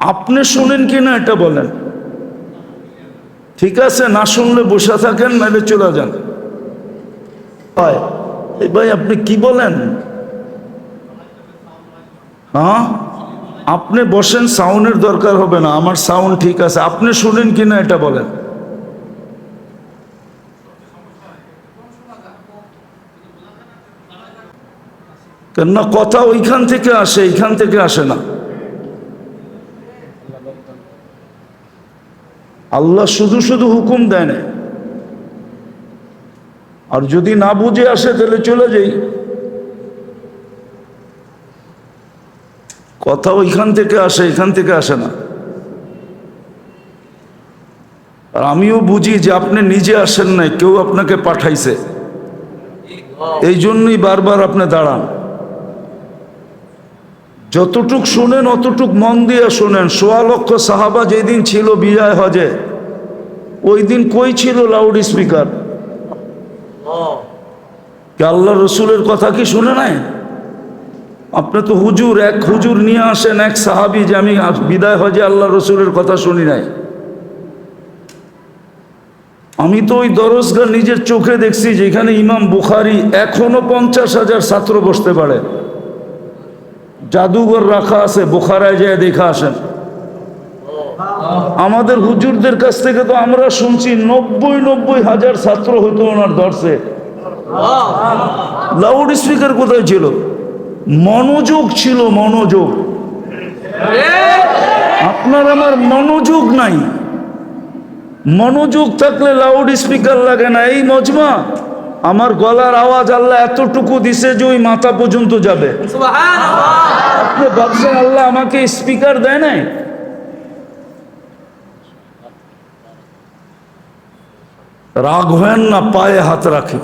আপনি শুনেন কি না এটা বলেন। ঠিক আছে, না শুনলে বসে থাকেন, নাহলে চলে যান। এই ভাই, আপনি কি বলেন? হ্যাঁ? আপনি বসেন, সাউন্ডের দরকার হবে না, আমার সাউন্ড ঠিক আছে। আপনি শুনেন কি না এটা বলেন। কেননা কথা ওইখান থেকে আসে, এইখান থেকে আসে না। আল্লাহ শুধু শুধু হুকুম দেয় না। আর যদি না বুঝে আসে, তাহলে চলে যাই। কথা ওইখান থেকে আসে, এখান থেকে আসে না। আর আমিও বুঝি যে আপনি নিজে আসেন নাই, কেউ আপনাকে পাঠাইছে। এই জন্যই বারবার আপনি দাঁড়ান। যতটুক শুনেন, অতটুক মন দিয়ে শুনেন। সোয়া লক্ষ সাহাবা যেদিন ছিল বিজয় হজে, ওই দিন কই ছিল লাউড স্পিকার আল্লাহ রসুলের কথা কি শুনে নাই? আপনি তো হুজুর, এক হুজুর নিয়ে আসেন, এক সাহাবি যে আমি বিদায় হজে আল্লাহ রসুলের কথা শুনি নাই। আমি তো ওই দরজগা নিজের চোখে দেখছি যেখানে ইমাম বুখারি এখনও পঞ্চাশ হাজার ছাত্র বসতে পারে। জাদুঘর রাখা আছে, বোখারায় যায় দেখা আসেন। আমাদের হুজুরদের কাছ থেকে তো আমরা শুনছি, নব্বই নব্বই হাজার ছাত্র হতো ওনার দর্শে লাউড স্পিকার কোথায় ছিল? মনোযোগ ছিল, মনোযোগ। আপনার আমার মনোযোগ নাই। মনোযোগ থাকলে লাউড স্পিকার লাগে না। এই মজমা। আমার গলার আওয়াজ আল্লাহ এতটুকু দিছে যে ওই মাথা পর্যন্ত যাবে। আপনি ভাবছেন আল্লাহ আমাকে স্পিকার দেয় নাই? রাগ হেন না পায়ে হাত রাখি।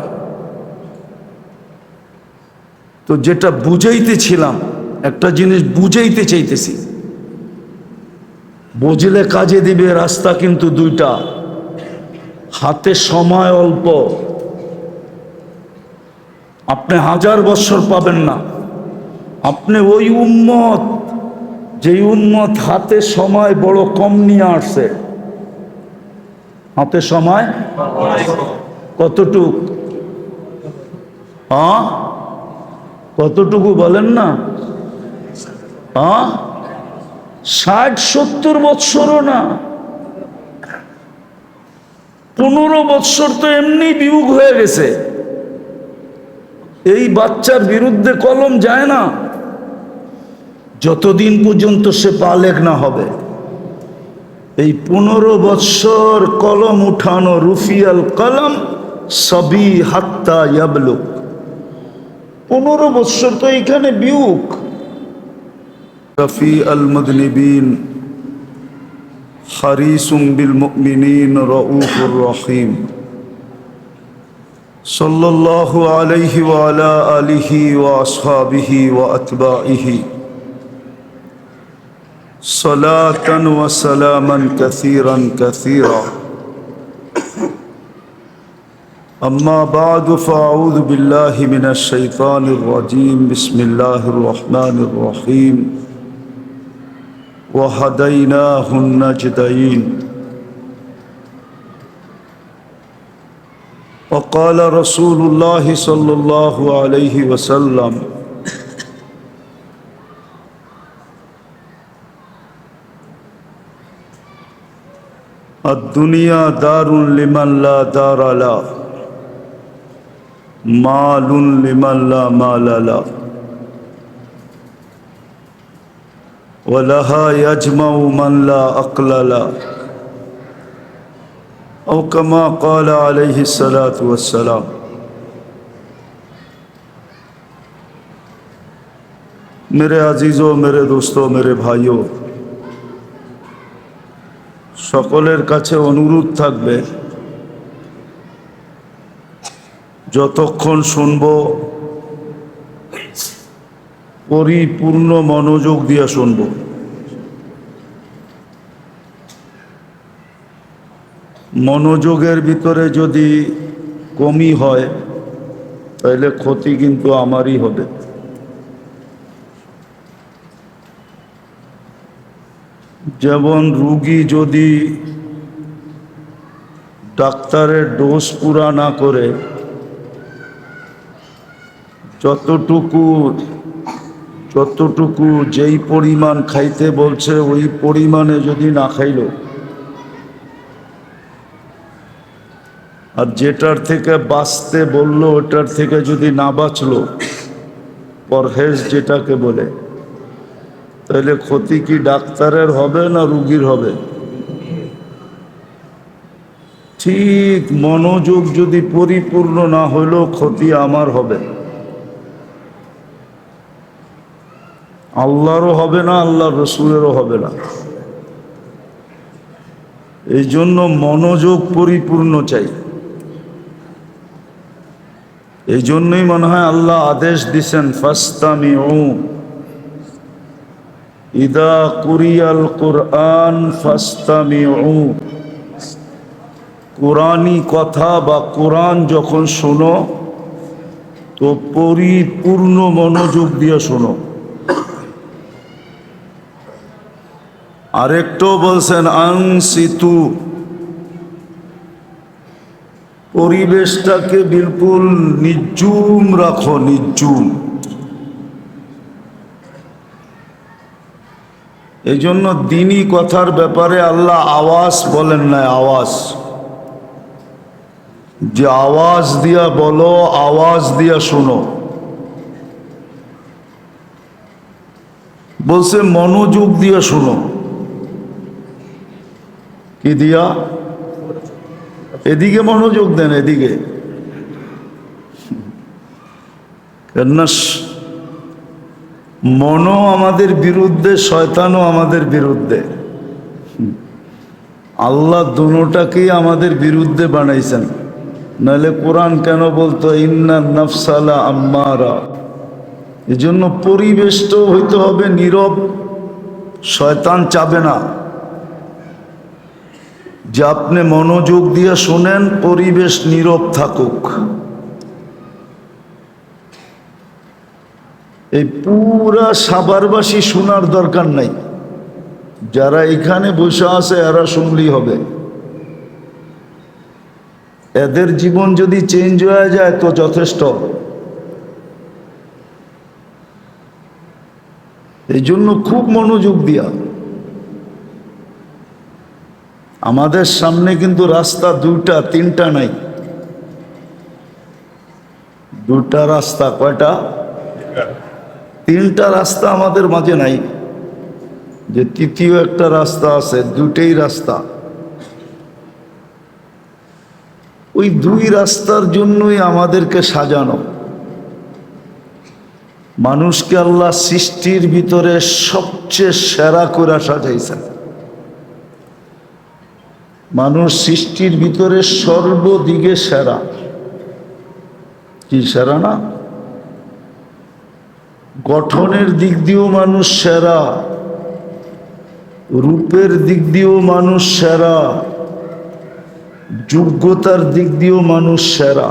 তো যেটা বুঝাইতেছিলাম একটা জিনিস বুঝাইতে চাইতেছি। বুঝলে কাজে দিবে রাস্তা কিন্তু দুইটা। হাতে সময় অল্প। আপনি হাজার বছর পাবেন না। আপনি ওই উম্মত, যেই উম্মত হাতে সময় বড় কম নিয়ে আসছে। হাতে সময়? কতটুক? কতটুকু বলেন না? ষাট, সত্তর বৎসরও না। পনেরো বৎসর তো এমনি বিয়োগ হয়ে গেছে। এই বাচ্চার বিরুদ্ধে কলম যায় না। যতদিন পর্যন্ত সে পালেক না হবে, এই পনেরো বৎসর কলম উঠানো রুফিয়াল কলম সবই হাত্তা ইয়াবলুক। পনেরো বৎসর তো এইখানে বিউক রফি আল মুদনিবিন, হারিসুম বিল মুমিনিন, রউফুর রহিম। صلی اللہ علیہ وعلا علیہ و اصحابہ و اطباعہ صلاة و اما بعد فاعوذ باللہ من الشیطان الرجیم، بسم اللہ الرحمن الرحیم. وهديناه النجدين. وقال رسول الله صلى الله عليه وسلم الدنيا دار لمن لا دار له مال لمن لا مال له ولها يجمع من لا عقل له أو كما قال عليه الصلاة والسلام میرے عزیزوں میرے دوستوں میرے بھائیوں সকলের কাছে অনুরোধ থাকবে যতক্ষণ শুনব পরিপূর্ণ মনোযোগ দিয়ে শুনব মনোযোগের ভিতরে যদি কমি হয়, তাহলে ক্ষতি কিন্তু আমারই হবে। যেমন রুগী যদি ডাক্তারের ডোজ পুরা না করে, যতটুকু যতটুকু যেই পরিমাণ খাইতে বলছে, ওই পরিমাণে যদি না খাইল আর যেটার থেকে বাঁচতে বলল, ওটার থেকে যদি না বাঁচলো, পরহেজ যেটাকে বলে, তাহলে ক্ষতি কি ডাক্তারের হবে না রুগীর হবে? ঠিক মনোযোগ যদি পরিপূর্ণ না হইলেও ক্ষতি আমার হবে। আল্লাহরও হবে না, আল্লাহ রসুলেরও হবে না। এই জন্য মনোযোগ পরিপূর্ণ চাই। এই জন্যই মনে হয় আল্লাহ আদেশ দিছেন ফাস্তামি ইদা কুরিয়াল কোরআন ফাস্তামি ও কোরআনি কথা বা কোরআন যখন শোনো, তো পরিপূর্ণ মনোযোগ দিয়ে শোনো। আরেকটাও বলছেন, আংসিতু। পরিবেশটাকে বিলকুল নির্জুম রাখো, নির্জুম। এই জন্য দিনই কথার ব্যাপারে আল্লাহ আওয়াজ বলেন না, আওয়াজ। যে আওয়াজ দিয়া বলো, আওয়াজ দিয়া শোনো। বলছে মনোযোগ দিয়া শোনো। কি দিয়া? এদিকে মনোযোগ দেন, এদিকে। কেননা, মনও আমাদের বিরুদ্ধে, শয়তানও আমাদের বিরুদ্ধে। আল্লাহ দুটাকেই আমাদের বিরুদ্ধে বানাইছেন। নাহলে কোরআন কেন বলতো, ইন্না নফসালা আম্মারা এই জন্য পরিবেশটাও হইতে হবে নীরব। শয়তান চাবে না। যে আপনি মনোযোগ দিয়ে শোনেন, পরিবেশ নীরব থাকুক। এই পুরা সাবারবাসী শোনার দরকার নাই। যারা এখানে বসে আছে, এরা শুনলেই হবে। এদের জীবন যদি চেঞ্জ হয়ে যায়, তো যথেষ্ট। এই জন্য খুব মনোযোগ দিয়া আমাদের সামনে কিন্তু রাস্তা দুইটা, তিনটা নাই। দুটা রাস্তা, কয়টা? তিনটা রাস্তা আমাদের মাঝে নাই। যে তৃতীয় একটা রাস্তা আছে দুটেই রাস্তা। ওই দুই রাস্তার জন্যই আমাদেরকে সাজানো। মানুষকে আল্লাহ সৃষ্টির ভিতরে সবচেয়ে সেরা করে সাজাইছেন। মানুষ সৃষ্টির ভিতরে সর্বদিকে সেরা। কি সেরা না? গঠনের দিক দিয়েও মানুষ সেরা। রূপের দিক দিয়েও মানুষ সেরা। যোগ্যতার দিক দিয়েও মানুষ সেরা।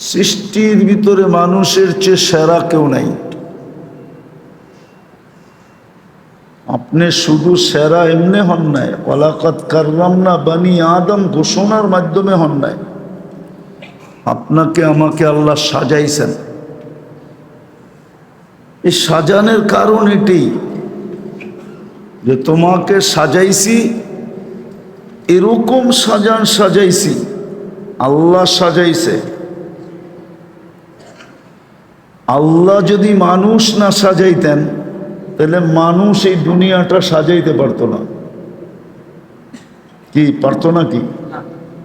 সৃষ্টির ভিতরে মানুষের চেয়ে সেরা কেউ নাই। আপনি শুধু সেরা এমনি হন নাই। ওলাকাত কাররাম না বানি আদম ঘোষণার মাধ্যমে হন নাই। আপনাকে, আমাকে আল্লাহ সাজাইছেন। এই সাজানের কারণ এটি যে তোমাকে সাজাইছি, এরকম সাজান সাজাইছি, আল্লাহ সাজাইছে। আল্লাহ যদি মানুষ না সাজাইতেন তাহলে মানুষ এই দুনিয়াটা সাজাইতে পারতো না। কি, পারতো না কি?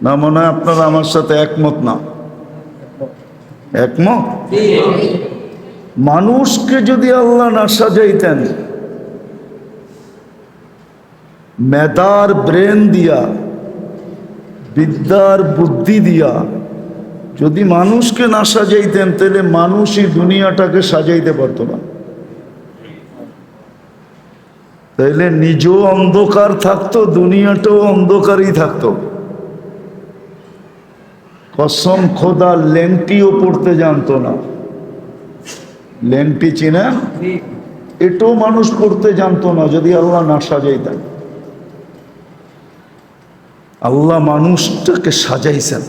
না মনে হয় আপনারা আমার সাথে একমত না। একমত? মানুষকে যদি আল্লাহ না সাজাইতেন, মেধার ব্রেন দিয়া, বিদ্যার বুদ্ধি দিয়া, যদি মানুষকে না সাজাইতেন, তাহলে মানুষই দুনিয়াটাকে সাজাইতে পারতো না। তাইলে নিজেও অন্ধকার থাকতো, দুনিয়াটাও অন্ধকারই থাকতো। কসম খোদা লেংটিও পড়তে জানতো না। লেংটি চিনেন এটাও মানুষ পড়তে জানতো না, যদি আল্লাহ না সাজাইতেন আল্লাহ মানুষটাকে সাজাইছেন।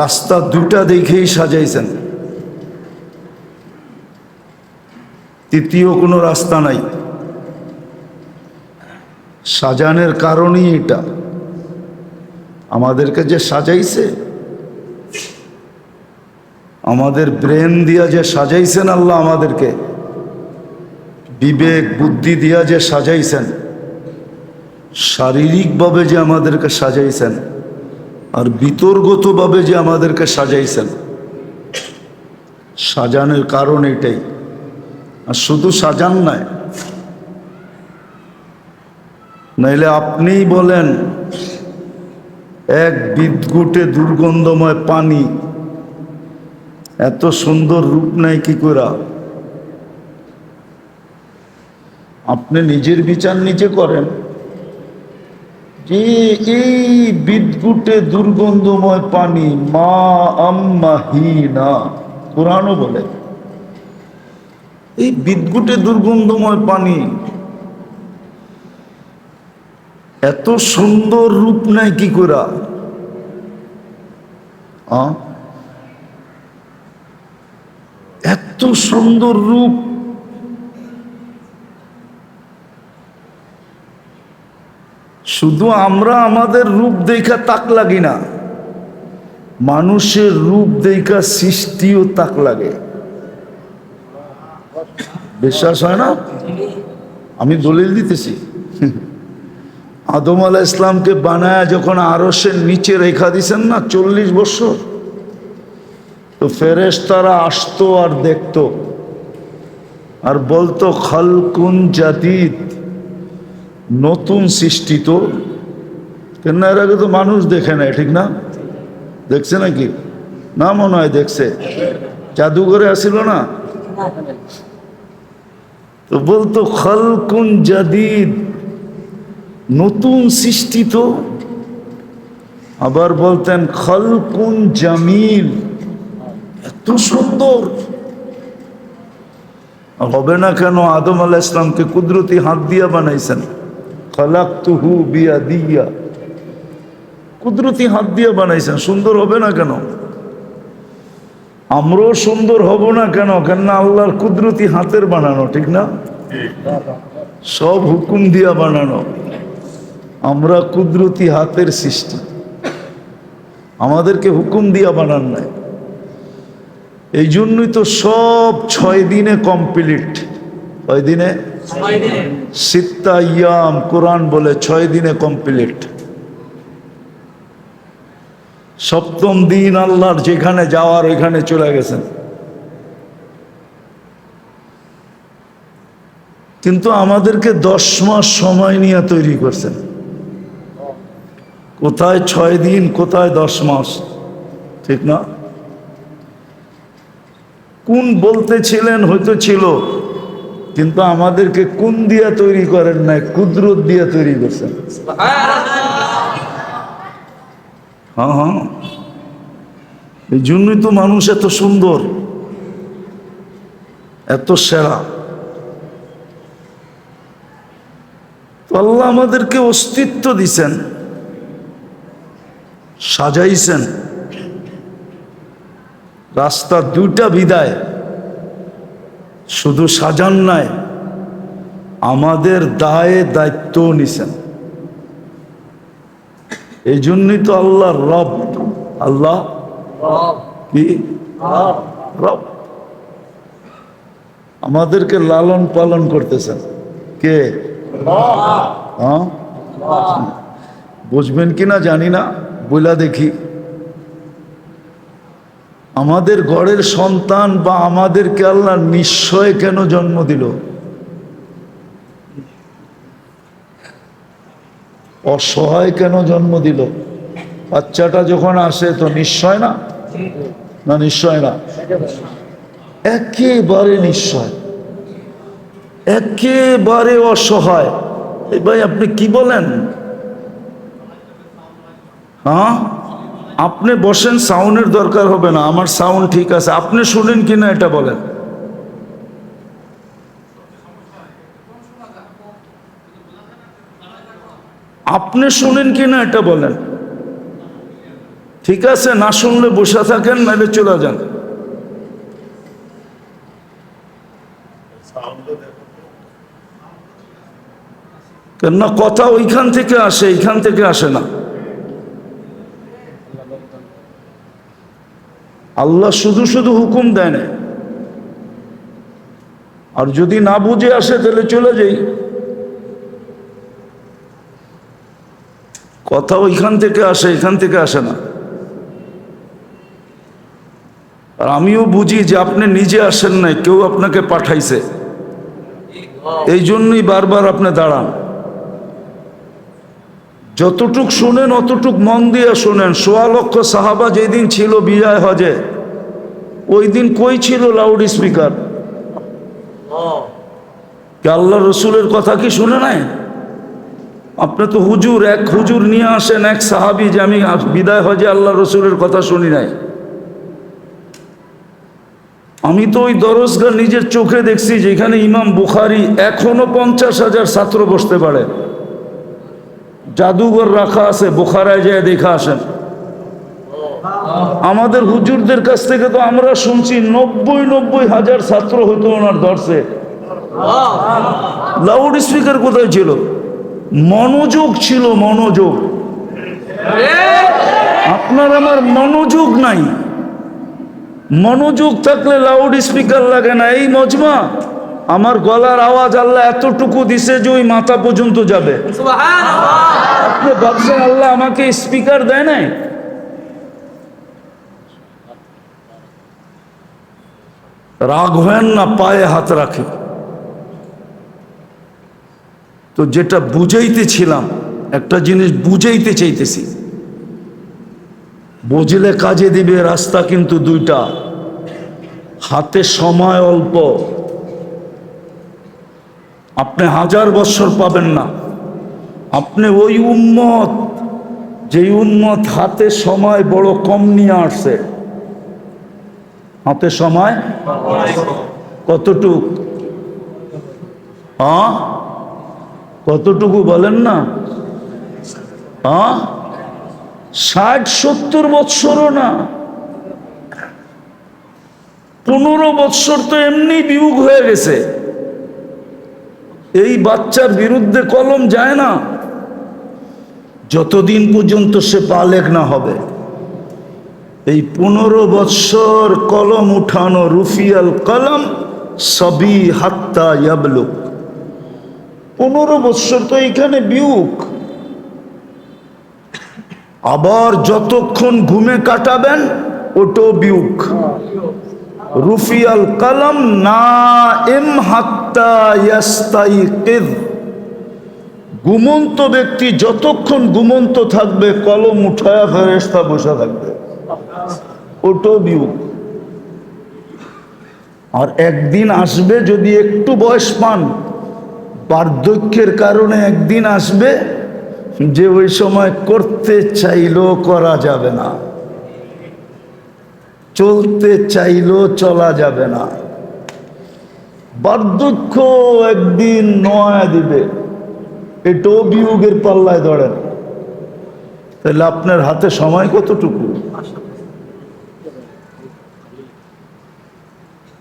রাস্তা দুটা দেখেই সাজাইছেন। তৃতীয় কোনো রাস্তা নাই। সাজানের কারণই এটা। আমাদেরকে যে সাজাইছে, আমাদের ব্রেন দিয়া যে সাজাইছেন আল্লাহ আমাদেরকে, বিবেক, বুদ্ধি দিয়া যে সাজাইছেন, শারীরিকভাবে যে আমাদেরকে সাজাইছেন, আর বিতর্গতভাবে যে আমাদেরকে সাজাইছেন, সাজানোর কারণ এটাই। আর শুধু সাজান নাই। নাইলে আপনিই বলেন, এক বিদ্যুটে দুর্গন্ধময় পানি, এত সুন্দর রূপ নাই কি করা আপনি নিজের বিচার নিজে করেন। যে এই বিদ্যুটে দুর্গন্ধময় পানি, মা আম্মাহিনা কোরআনও বলে। এই বিদ্যুটে দুর্গন্ধময় পানি। এত সুন্দর রূপ নাই কি করা? এত সুন্দর রূপ। শুধু আমরা আমাদের রূপ দেখা তাক লাগি না। মানুষের রূপ দেখা সৃষ্টিও তাক লাগে। বিশ্বাস হয় না? আমি দলিল দিতেছি। আদম আলা ইসলামকে বানায় যখন আরসের নিচে রেখা দিছেন না, চল্লিশ বছর? তো ফেরেস তারা আসতো আর দেখতো। আর বলতো, খালকুন জাতিত নতুন সৃষ্টি তো। কেন এর আগে তো মানুষ দেখে নাই, ঠিক না? দেখছে নাকি? না মনে হয় দেখছে। জাদুঘরে আসিল না? তো বলতো, খালকুন জাদিদ। নতুন সৃষ্টি তো। আবার বলতেন, খালকুন জামিল। এত সুন্দর। হবে না কেন, আদম আলাহ ইসলামকে কুদরতি হাত দিয়া বানাইছেন। খালাক তুহু বিয়া দিয়া কুদরতি হাত দিয়া বানাইছেন, সুন্দর হবে না কেন? আমরাও সুন্দর হব না কেন? কেননা আল্লাহর কুদরতি হাতের বানানো ঠিক না? সব হুকুম দিয়া বানানো। আমরা কুদরতি হাতের সৃষ্টি। আমাদেরকে হুকুম দিয়া বানান নাই। এই জন্যই তো সব ছয় দিনে কমপ্লিট ছয় দিনে? সিত্তা ইয়াম কোরআন বলে ছয় দিনে কমপ্লিট সপ্তম দিন আল্লাহর যেখানে যাওয়ার ওইখানে চলে গেছেন। কিন্তু আমাদেরকে দশ মাস সময় নিয়ে তৈরি করছেন। কোথায় ছয় দিন, কোথায় দশ মাস, ঠিক না? কোন বলতেছিলেন হয়তো ছিল, কিন্তু আমাদেরকে কোন দিয়া তৈরি করেন নাই, কুদরত দিয়া তৈরি করছেন। হ্যাঁ হ্যাঁ। এই জন্যই তো মানুষ এত সুন্দর, এত সেরা। তো আল্লাহ আমাদেরকে অস্তিত্ব দিছেন, সাজাইছেন। রাস্তা দুইটা বিদায়, শুধু সাজান নাই, আমাদের দায়ে দায়িত্ব নিছেন। এই জন্যই তো আল্লাহ রব। আল্লাহ? কি? রব। আমাদেরকে লালন পালন করতেছেন। কে? হ্যাঁ? বুঝবেন কি না জানি না বইলা দেখি। আমাদের ঘরের সন্তান বা আমাদেরকে আল্লাহ নিশ্চয় কেন জন্ম দিল? অসহায় কেন জন্ম দিল? বাচ্চাটা যখন আসে তো নিশ্চয় না? না নিশ্চয় না? একেবারে নিশ্চয়। একেবারে অসহায়। এই ভাই, আপনি কি বলেন? হ্যাঁ? আপনি বসেন, সাউন্ডের দরকার হবে না। আমার সাউন্ড ঠিক আছে। আপনি শুনেন কি না এটা বলেন। আপনি শুনেন কি না এটা বলেন। ঠিক আছে, না শুনলে বসে থাকেন, নাহলে চলে যান। কেননা কথা ওইখান থেকে আসে, এইখান থেকে আসে না। আল্লাহ শুধু শুধু হুকুম দেয় না। আর যদি না বুঝে আসে, তাহলে চলে যাই। কথা ওইখান থেকে আসে এখান থেকে আসে না। আর আমিও বুঝি যে আপনি নিজে আসেন নাই কেউ আপনাকে পাঠাইছে। এই জন্যই বারবার আপনি দাঁড়ান। যতটুক শুনেন অতটুক মন দিয়ে শোনেন। সোয়া লক্ষ সাহাবা যেদিন ছিল বিজয় হজে ওই দিন কই ছিল লাউড স্পিকার আল্লাহ। রসুলের কথা কি শুনে নাই? আপনি তো হুজুর এক হুজুর নিয়ে আসেন এক সাহাবি যে আমি বিদায় হজে আল্লাহ রসুলের কথা শুনি নাই। আমি তো ওই দরজগা নিজের চোখে দেখছি যেখানে ইমাম বুখারি এখনও পঞ্চাশ হাজার ছাত্র বসতে পারে। জাদুঘর রাখা আছে বোখারায় যায় দেখা আসেন। আমাদের হুজুরদের কাছ থেকে তো আমরা শুনছি নব্বই নব্বই হাজার ছাত্র হইতো ওনার দর্শে লাউড স্পিকার কোথায় ছিল? মনোযোগ ছিল মনোযোগ। আপনার আমার মনোযোগ নাই। মনোযোগ থাকলে লাউড স্পিকার লাগে না। এই মজমা, আমার গলার আওয়াজ আল্লাহ এতটুকু দিছে যে ওই মাথা পর্যন্ত যাবে। আপনি ভাবছেন আল্লাহ আমাকে স্পিকার দেয় নাই? রাগ হেন না, পায়ে হাত রাখে তো যেটা বুঝাইতেছিলাম একটা জিনিস বুঝাইতে চাইতেছি। বুঝলে কাজে দিবে, রাস্তা কিন্তু দুইটা। হাতে সময় অল্প। আপনি হাজার বছর পাবেন না। আপনি ওই উম্মত, যেই উন্মত হাতে সময় বড় কম নিয়ে আসছে। হাতে সময়? কতটুক? হ্যাঁ কতটুকু বলেন না? ষাট, সত্তর বৎসরও না। পনেরো বৎসর তো এমনি বিমুখ হয়ে গেছে। এই বাচ্চার বিরুদ্ধে কলম যায় না। যতদিন পর্যন্ত সে পালেক না হবে। এই পনেরো বৎসর কলম উঠানো রুফিয়াল কলম সবই হাত্তা ইয়াবলুক। পনেরো বৎসর তো এইখানে বিউক আবার যতক্ষণ ঘুমে কাটাবেন, ওটো বিউক রুফিয়াল কালাম, না এম হাত্তা ইয়াস্তাইকিদ ঘুমন্ত ব্যক্তি যতক্ষণ ঘুমন্ত থাকবে, কলম উঠায়া ফেরেস্তা বসে থাকবে। ওটো বিউক আর একদিন আসবে যদি একটু বয়স পান বার্ধক্যের কারণে একদিন আসবে যে ওই সময় করতে চাইলেও করা যাবে না। চলতে চাইলেও চলা যাবে না। বার্ধক্য একদিন নয়া দিবে। এটাও বিয়োগের পাল্লায় ধরেন। তাহলে আপনার হাতে সময় কতটুকু?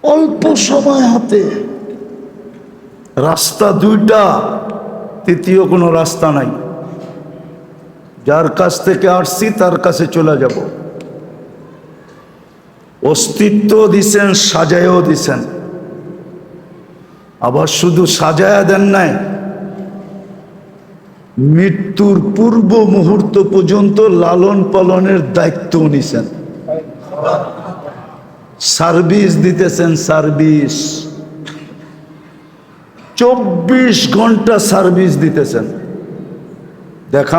অল্প সময় হাতে। রাস্তা দুইটা, তৃতীয় কোনো রাস্তা নাই। যার কাছ থেকে আসছি, তার কাছে চলে যাব। অস্তিত্ব দিছেন, সাজায়ও দিছেন। আবার শুধু সাজায়া দেন নাই, মৃত্যুর পূর্ব মুহূর্ত পর্যন্ত লালন পালনের দায়িত্ব নিছেন। সার্ভিস দিতেছেন, সার্ভিস। চব্বিশ ঘণ্টা সার্ভিস দিতেছেন। দেখা